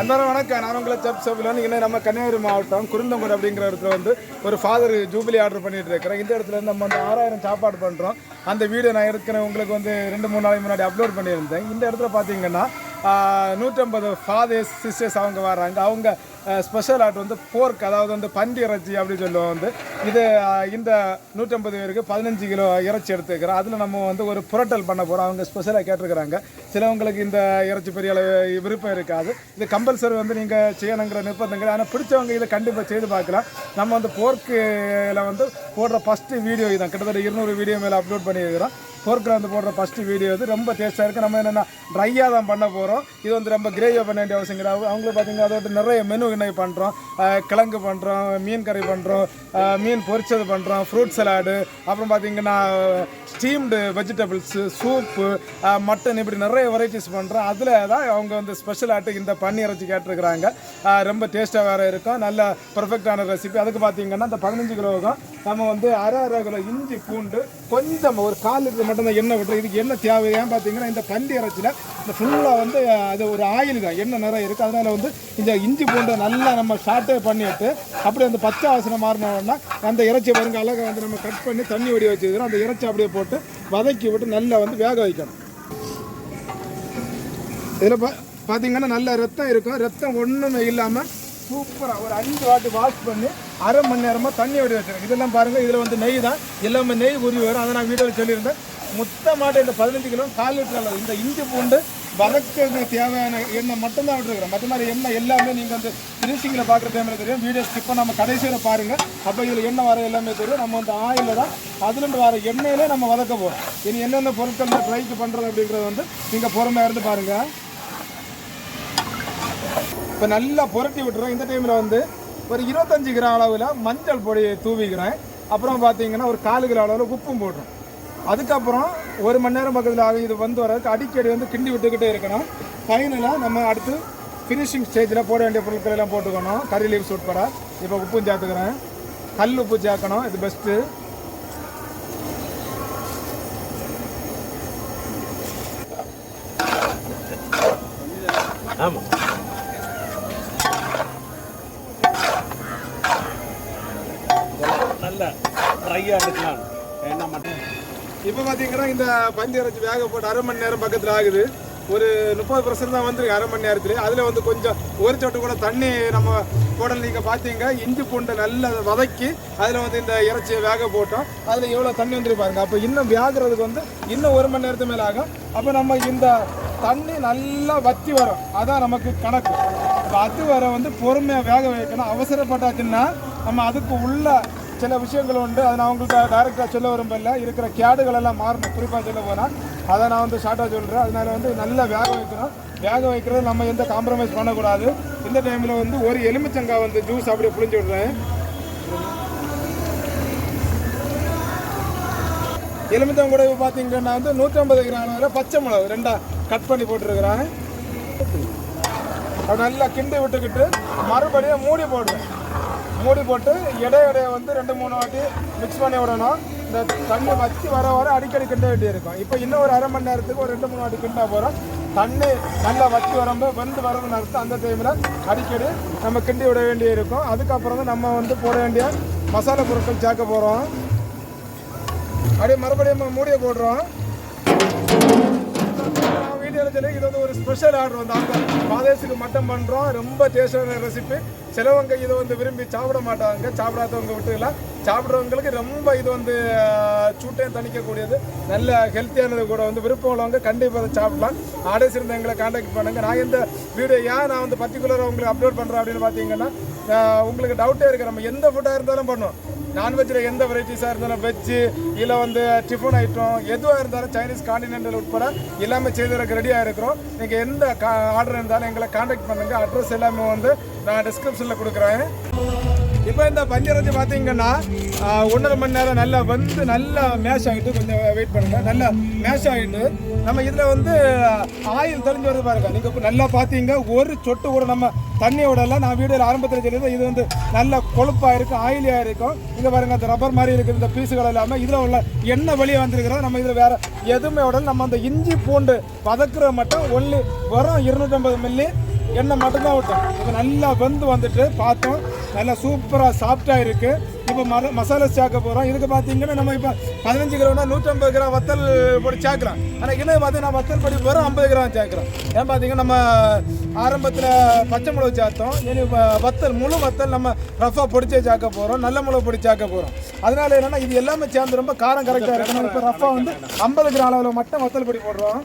அன்பான வணக்கம். நான் உங்களை சப் சபிலன். இன்னும் நம்ம கன்னியாகுமரி மாவட்டம் குருந்தங்குடி அப்படிங்கிற இடத்துல வந்து ஒரு ஃபாதர் ஜூபிலி ஆர்டர் பண்ணிட்டு இருக்கிறேன். இந்த இடத்துல இருந்து நம்ம வந்து ஆறாயிரம் சாப்பாடு பண்ணுறோம் அந்த வீடியோ நான் இருக்கிறேன் உங்களுக்கு வந்து ரெண்டு மூணு நாளைக்கு முன்னாடி அப்லோட் பண்ணியிருந்தேன். இந்த இடத்துல பார்த்தீங்கன்னா நூற்றம்பது ஃபாதர்ஸ் சிஸ்டர்ஸ் அவங்க வராங்க அவங்க ஸ்பெஷல் ஆர்ட் வந்து போர்க் அதாவது வந்து பன்றி இறைச்சி அப்படின்னு சொல்லுவோம் வந்து. இது இந்த நூற்றம்பது பேருக்கு பதினஞ்சு கிலோ இறைச்சி எடுத்துக்கிறோம். அதில் நம்ம வந்து ஒரு புரட்டல் பண்ண போகிறோம் அவங்க ஸ்பெஷலாக கேட்டிருக்கிறாங்க. சிலவங்களுக்கு இந்த இறைச்சி பெரிய அளவு விருப்பம் இருக்காது. இது கம்பல்சரி வந்து நீங்கள் செய்யணுங்கிற நிர்பந்தங்கள். ஆனால் பிடிச்சவங்க இதை கண்டிப்பாக செய்து பார்க்கலாம். நம்ம வந்து போர்க்கில் வந்து போடுற ஃபஸ்ட்டு வீடியோ இதான். கிட்டத்தட்ட இருநூறு வீடியோ மேலே அப்லோட் பண்ணியிருக்கிறோம். ஃபோர் கிரவுண்ட் போடுற ஃபஸ்ட்டு வீடியோ இது. ரொம்ப டேஸ்ட்டாக இருக்குது நம்ம என்னென்னா ட்ரையாக தான் பண்ண போகிறோம் இது வந்து ரொம்ப கிரேவியாக பண்ண வேண்டிய அவசியம் கிடையாது அவங்களுக்கு பார்த்தீங்கன்னா அதோட நிறைய மெனு இன்னைக்கு பண்ணுறோம் கிழங்கு பண்ணுறோம் மீன் கறி பண்ணுறோம் மீன் பொரிச்சது பண்ணுறோம் ஃப்ரூட் சலாடு அப்புறம் பார்த்தீங்கன்னா ஸ்டீம்டு வெஜிடபிள்ஸு சூப்பு மட்டன் இப்படி நிறைய வெரைட்டிஸ் பண்ணுறோம் அதில் தான் அவங்க வந்து ஸ்பெஷல் ஆட்டு இந்த பன்னி இறைச்சி கேட்டிருக்கிறாங்க. ரொம்ப டேஸ்ட்டாக வேறு இருக்கும். நல்ல பர்ஃபெக்டான ரெசிபி அதுக்கு பார்த்தீங்கன்னா இந்த பதினஞ்சு கிலோவுக்கும் நம்ம வந்து அரை அரை கிலோ இஞ்சி பூண்டு கொஞ்சம் ஒரு கால் லிட்டர் மட்டும்தான் எண்ணெய் விட்டுரும். இதுக்கு என்ன தேவையான்னு பார்த்தீங்கன்னா இந்த பண்டி இறைச்சியில் இந்த ஃபுல்லாக வந்து அது ஒரு ஆயில் தான் எண்ணெய் நிறைய இருக்குது அதனால் வந்து இந்த இஞ்சி பூண்டை நல்லா நம்ம ஷார்ட்டே பண்ணிவிட்டு அப்படியே அந்த பச்சை வாசனை மாறினோம்னா அந்த இறைச்சி பாருங்க அழகாக வந்து நம்ம கட் பண்ணி தண்ணி வடி வச்சுக்கிறோம் அந்த இறைச்சி அப்படியே போட்டு வதக்கி விட்டு நல்லா வந்து வேக வைக்கணும். இதில் பா பார்த்தீங்கன்னா நல்ல ரத்தம் இருக்கும். ரத்தம் ஒன்றுமே இல்லாமல் சூப்பராக ஒரு அஞ்சு வாட்டி வாஷ் பண்ணி அரை மணி நேரமாக தண்ணி வடி வச்சுருக்கேன் இதெல்லாம் பாருங்கள் இதில் வந்து நெய் தான். எல்லாமே நெய் உருவி வரும். அதை நான் வீடியோவில் சொல்லியிருந்தேன். மொத்தமாட்ட இந்த பதினஞ்சு கிலோ கால் லிட்டர் அளவு. இந்த இஞ்சி பூண்டு வதக்கிறது தேவையான எண்ணெய் மட்டும்தான் விட்டுருக்குறோம். மற்ற மாதிரி எண்ணெய் எல்லாமே நீங்கள் வந்து ஃபினிஷிங்கில் பார்க்குற டைமில் தெரியும். வீடியோ ஸ்கிப் நம்ம கடைசியில் பாருங்கள் அப்போ இதில் எண்ணெய் வர எல்லாமே தெரியும். நம்ம வந்து ஆயிலில் தான் அதுலேருந்து வர எண்ணெயிலே நம்ம வதக்க போகிறோம் இனி என்னென்ன பொருட்கள் ட்ரைக்கு பண்ணுறது அப்படிங்கிறது வந்து நீங்கள் பொறுமையாக இருந்து பாருங்கள் இப்போ நல்லா புரட்டி விட்டுறோம். இந்த டைமில் வந்து ஒரு இருபத்தஞ்சு கிராம் அளவில் மஞ்சள் பொடி தூவிக்கிறேன். அப்புறம் பார்த்தீங்கன்னா ஒரு காலு கிலோ அளவில் உப்பும் போடுறோம். அதுக்கப்புறம் ஒரு மணி நேரம் பக்கத்தில் ஆகும் இது வந்து வரதுக்கு அடிக்கடி வந்து கிண்டி விட்டுக்கிட்டே இருக்கணும். ஃபைனலாக நம்ம அடுத்து ஃபினிஷிங் ஸ்டேஜில் போட வேண்டிய பொருட்கள் எல்லாம் போட்டுக்கணும். கறி லீவ்ஸ் உட்பட. இப்போ உப்பும் சேர்த்துக்கிறேன். கல் உப்பு சேர்க்கணும். இது பெஸ்ட்டு ஆமாம் நல்ல ட்ரையாக எடுக்கலாம். என்ன மட்டும் இப்போ பார்த்தீங்கன்னா இந்த பந்தி இறைச்சி வேக போட்டு அரை மணி நேரம் பக்கத்தில் ஆகுது. ஒரு முப்பது பர்சன்ட் தான் வந்துருக்கு அரை மணி நேரத்தில். அதில் வந்து கொஞ்சம் ஒரு சொட்டு கூட தண்ணி நம்ம போடல நீங்கள் பார்த்தீங்க இஞ்சி பூண்டை நல்லா வதக்கி அதில் வந்து இந்த இறைச்சியை வேக போட்டோம். அதில் எவ்வளோ தண்ணி வந்துருக்கு பாருங்க. அப்போ இன்னும் வேகிறதுக்கு வந்து இன்னும் ஒரு மணி நேரத்துக்கு மேலே ஆகும். அப்போ நம்ம இந்த தண்ணி நல்லா வத்தி வரும். அதான் நமக்கு கணக்கு. அப்போ அது வர வந்து பொறுமையாக வேக வைக்கணும். அவசரப்பட்டாச்சுன்னா நம்ம அதுக்கு உள்ள சில விஷயங்கள் உண்டு. அதை நான் உங்களுக்கு டைரெக்டாக சொல்ல விரும்பல. இருக்கிற கேடுகள் எல்லாம் மாறணும். குறிப்பாக சொல்ல போனால் அதை நான் வந்து ஷார்ட்டாக சொல்கிறேன் அதனால் வந்து நல்லா வேக வைக்கணும். வேக வைக்கிறது நம்ம எந்த காம்ப்ரமைஸ் பண்ணக்கூடாது. இந்த டைமில் வந்து ஒரு எலுமிச்சங்காய் வந்து ஜூஸ் அப்படியே புளிஞ்சு விடுறேன். எலுமிச்சம் கூட பார்த்தீங்கன்னா வந்து நூற்றம்பது கிராம் வரை பச்சை மிளகு ரெண்டாக கட் பண்ணி போட்டிருக்கிறேன். அது நல்லா கிண்டி விட்டுக்கிட்டு மறுபடியும் மூடி போடுவேன். மூடி போட்டு இடைய இடைய வந்து ரெண்டு மூணு வாட்டி மிக்ஸ் பண்ணி விடணும். இந்த தண்ணி வச்சு வர வர அடிக்கடி கிண்ட வேண்டியிருக்கும். இப்போ இன்னும் ஒரு அரை மணி நேரத்துக்கு ஒரு ரெண்டு மூணு வாட்டி கிண்டா போகிறோம் தண்ணி நல்லா வச்சு வரும்போது வெந்து வரதுன்னு அர்த்தம். அந்த டைமில் அடிக்கடி நம்ம கிண்டி விட வேண்டியிருக்கும். அதுக்கப்புறம் தான் நம்ம வந்து போட வேண்டிய மசாலா பொருட்கள் சேர்க்க போகிறோம் அப்படியே மறுபடியும் நம்ம மூடியை போடுறோம். வீடியோவில் இது வந்து ஒரு ஸ்பெஷல் ஆர்டர் வந்து அவங்க பாதேசுக்கு மட்டன் பண்ணுறோம் ரொம்ப டேஸ்டான ரெசிபி சிலவங்க இதை வந்து விரும்பி சாப்பிட மாட்டாங்க. சாப்பிடாதவங்க விட்டுக்கலாம் சாப்பிட்றவங்களுக்கு ரொம்ப இது வந்து சூட்டையும் தணிக்கக்கூடியது. நல்ல ஹெல்த்தியானது கூட வந்து விருப்பம் உள்ளவங்க கண்டிப்பாக அதை சாப்பிடலாம். ஆர்டர்ஸ் இருந்தால் எங்களை காண்டாக்ட் பண்ணுங்கள் நான் இந்த வீடியோ ஏன் நான் வந்து பர்டிகுலராக உங்களுக்கு அப்லோட் பண்ணுறேன் அப்படின்னு பார்த்தீங்கன்னா உங்களுக்கு டவுட்டே இருக்குது நம்ம எந்த ஃபுட்டாக இருந்தாலும் பண்ணுவோம். நான்வெஜ்ஜில் எந்த வெரைட்டிஸாக இருந்தாலும் வெஜ்ஜு இல்லை வந்து டிஃபன் ஐட்டம் எதுவாக இருந்தாலும் சைனீஸ் காண்டினென்டல் உட்பட எல்லாமே செய்தறதுக்கு ரெடியாக இருக்கிறோம். நீங்கள் எந்த கா ஆர்டர் இருந்தாலும் எங்களை காண்டாக்ட் பண்ணுங்கள் அட்ரஸ் எல்லாமே வந்து நான் டிஸ்கிரிப்ஷனில் கொடுக்குறேன். இப்போ இந்த பஞ்சரஞ்சு பார்த்தீங்கன்னா ஒன்றரை மணி நேரம் நல்லா வந்து நல்லா மேஷ் ஆகிட்டு கொஞ்சம் வெயிட் பண்ணுங்கள் நல்லா மேஷ் ஆகிட்டு நம்ம இதில் வந்து ஆயில் தெரிஞ்சு வருது பாருங்க. நீங்கள் நல்லா பார்த்தீங்க ஒரு சொட்டு கூட நம்ம தண்ணி விடலாம் நான் வீடியோவில் ஆரம்பத்தில் சொல்லியிருந்தேன் இது வந்து நல்ல கொழுப்பாக இருக்கும் ஆயிலியாக இருக்கும். இங்கே பாருங்க அந்த ரப்பர் மாதிரி இருக்குது இந்த பீஸுகள் இல்லாமல் இதில் உள்ள எண்ணெய் வெளியே வந்திருக்கிறோம் நம்ம இதில் வேறு எதுவுமே விடல. நம்ம அந்த இஞ்சி பூண்டு வதக்குறது மட்டும் ஒன்லி வெறும் இருநூற்றம்பது மில்லி எண்ணெய் மட்டும்தான் விட்டோம் இப்போ நல்லா வெந்து வந்துட்டு பார்த்தோம். நல்லா சூப்பராக சாஃப்டாக இருக்குது இப்போ மர மசாலா சேர்க்க போகிறோம் இதுக்கு பார்த்தீங்கன்னா நம்ம இப்போ பதினஞ்சு கிராம்னா நூற்றம்பது கிராம் வத்தல் பொடி சேர்க்குறோம் ஆனால் இன்னும் பார்த்தீங்கன்னா வத்தல் பொடி போகிறோம் ஐம்பது கிராம் சேர்க்குறோம் ஏன் பார்த்தீங்கன்னா நம்ம ஆரம்பத்தில் பச்சை மிளகு சேர்த்தோம். இனி இப்போ வத்தல் முழு வத்தல் நம்ம ரஃபாக பொடிச்சே சேர்க்க போகிறோம் நல்ல மிளகு பொடி சேர்க்க போகிறோம் அதனால என்னென்னா இது எல்லாமே சேர்ந்து ரொம்ப காரம் கரெக்டாக இருக்கணும். இப்போ ரஃபாக வந்து ஐம்பது கிராம் அளவில் மட்டும் வத்தல் பொடி போடுறோம்.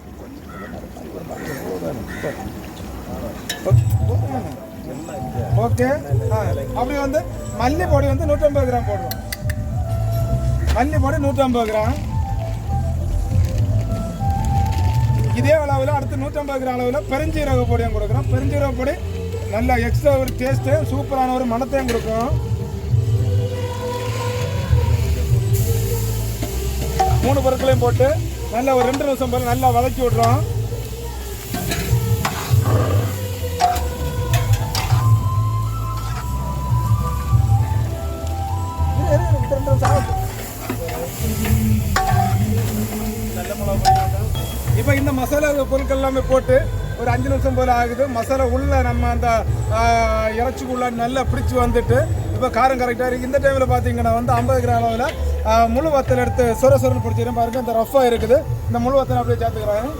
ஓகே அப்படி வந்து மல்லி பொடி வந்து நூற்றம்பது கிராம் போடுவோம். மல்லி பொடி நூற்றம்பது கிராம். இதே அளவில் அடுத்து நூற்றம்பது கிராம் அளவில் பெருஞ்சீரக பொடியும் கொடுக்குறோம். பெருஞ்சீரக பொடி நல்ல எக்ஸ்ட்ரா ஒரு டேஸ்ட்டு சூப்பரான ஒரு மணத்தையும் கொடுக்கும். மூணு பொருட்களையும் போட்டு நல்லா ஒரு ரெண்டு நிமிஷம் போல நல்லா வதக்கி விட்றோம். எல்லாமே போட்டு ஒரு அஞ்சு நிமிஷம் போல ஆகுது. மசாலா உள்ள நம்ம அந்த இறைச்சிக்குள்ளே இறைச்சிக்குள்ள நல்லா பிடிச்சி வந்துட்டு இப்போ காரம் கரெக்டாக இருக்குது இந்த டைமில் பார்த்தீங்கன்னா வந்து ஐம்பது கிராம் அளவில் முழு வத்தல் எடுத்து சொர சொரன்னு பிடிச்சிடும் பாருங்க இந்த ரஃப்பாக இருக்குது. இந்த முழு வத்தல் அப்படியே சேர்த்துக்கிறாங்க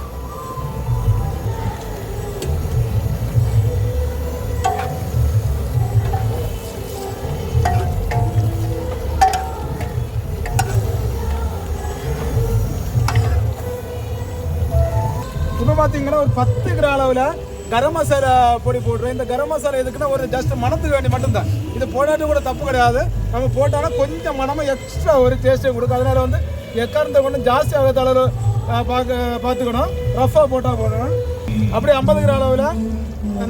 பார்த்தீங்கன்னா ஒரு பத்து கிராம் அளவில் கரம் மசாலா பொடி போடுறோம். இந்த கரம் மசாலா எதுக்குன்னா ஒரு ஜஸ்ட் மனத்துக்கு வேண்டி மட்டும்தான். இது போடாட்டு கூட தப்பு கிடையாது. நம்ம போட்டாலும் கொஞ்சம் மனமும் எக்ஸ்ட்ரா ஒரு டேஸ்ட்டை கொடுக்கும். அதனால வந்து எக்காரந்த கொண்டு ஜாஸ்தி ஆகாத அளவு பார்க்க பார்த்துக்கணும். ரஃப்பாக போட்டால் போடணும் அப்படியே ஐம்பது கிராம் அளவில்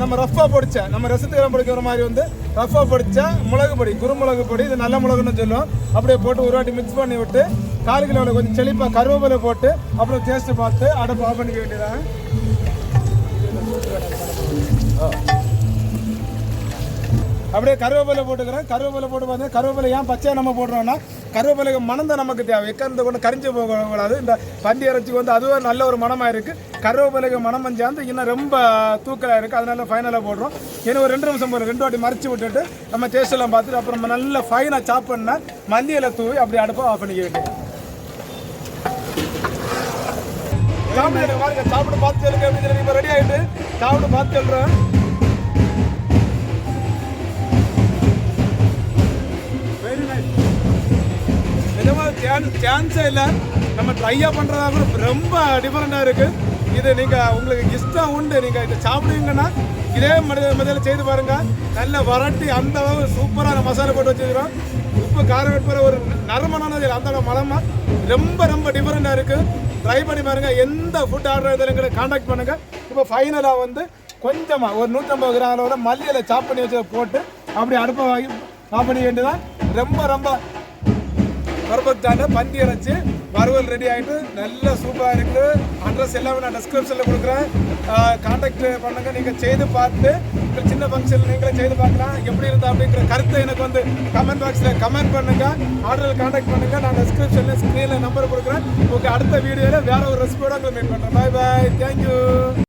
நம்ம ரஃப்பாக பொடிச்சா நம்ம ரசத்துக்கு பொடிக்கிற மாதிரி வந்து ரஃப்பாக பொடிச்சா மிளகு பொடி குருமிளகு பொடி இது நல்ல மிளகுன்னு சொல்லுவோம். அப்படியே போட்டு ஒரு வாட்டி மிக்ஸ் பண்ணி விட்டு கால் கிலோவில் கொஞ்சம் செழிப்பாக கருவேப்பிலை போட்டு அப்புறம் டேஸ்ட்டு பார்த்து அடுப்பு ஆஃப் பண்ணிக்க வேண்டியதான் அப்படியே கருவேப்பிலை போட்டுக்கிறேன். கருவேப்பிலை போட்டு பார்த்தீங்கன்னா கருவேப்பிலை ஏன் பச்சையாக நம்ம போடுறோம்னா கருவேப்பிலைக்கு மனம் தான் நமக்கு தேவை. எக்கருந்து கொண்டு கரிஞ்சு போகக்கூடாது. இந்த பந்தி இறைச்சிக்கு வந்து அதுவும் நல்ல ஒரு மனமாக இருக்குது கருவேப்பிலைக்கு மனம் சேர்ந்து இன்னும் ரொம்ப தூக்கலாக இருக்குது அதனால ஃபைனலாக போடுறோம். இன்னும் ஒரு ரெண்டு நிமிஷம் போதும் ரெண்டு வாட்டி மறைச்சி விட்டுட்டு நம்ம டேஸ்ட்டெல்லாம் பார்த்துட்டு அப்புறம் நம்ம நல்லா ஃபைனாக சாப்பிட்னா பண்ணால் மல்லியில் தூவி அப்படி அடுப்பை ஆஃப் பண்ணிக்க வேண்டியது. சாப்பிட்டு பாருங்க சாப்பிட்டு பார்த்து சொல்லுங்க அப்படின்னு சொல்லி இப்போ ரெடி ஆகிட்டு சாப்பிட்டு பார்த்து சொல்கிறேன் வெரி நிஜமாக சான்ஸ் சான்ஸே இல்லை. நம்ம ட்ரையாக பண்ணுறதா கூட ரொம்ப டிஃப்ரெண்ட்டாக இருக்குது இது நீங்கள் உங்களுக்கு இஷ்டம் உண்டு. நீங்கள் இதை சாப்பிடுவீங்கன்னா இதே மனித மதியில் செய்து பாருங்கள் நல்ல வரட்டி அந்த அளவு சூப்பரான மசாலா போட்டு வச்சுக்கிறோம் உப்பு காரம் வெட்புற ஒரு நறுமணம் அந்த அளவு மலமாக ரொம்ப ரொம்ப டிஃப்ரெண்ட்டாக இருக்குது ட்ரை பண்ணி பாருங்கள் எந்த ஃபுட் ஆர்டர் இதில் காண்டாக்ட் பண்ணுங்கள் இப்போ ஃபைனலாக வந்து கொஞ்சமாக ஒரு நூற்றம்பது கிராம் அளவில் மல்லியில் சாப் பண்ணி வச்சு போட்டு அப்படி அடுப்பை வாங்கி ஆஃப் பண்ணி வேண்டியதான் ரொம்ப ரொம்ப பர்பெக்டான பந்தி இறைச்சி வறுவல் ரெடி ஆகிட்டு நல்ல சூப்பராக இருக்குது. அட்ரஸ் எல்லாமே நான் டிஸ்கிரிப்ஷனில் கொடுக்குறேன். காண்டாக்ட் பண்ணுங்கள் நீங்கள் செய்து பார்த்து உங்கள் சின்ன ஃபங்க்ஷன் நீங்களே செய்து பார்க்கலாம். எப்படி இருந்தால் அப்படிங்கிற கருத்தை எனக்கு வந்து கமெண்ட் பாக்ஸில் கமெண்ட் பண்ணுங்கள் ஆர்டரில் காண்டாக்ட் பண்ணுங்கள் நான் டிஸ்கிரிப்ஷனில் ஸ்க்ரீனில் நம்பர் கொடுக்குறேன். உங்களுக்கு அடுத்த வீடியோவில் வேறு ஒரு ரெசிபியோட உங்களை மீட் பண்ணுறேன் பாய் பாய் தேங்க்யூ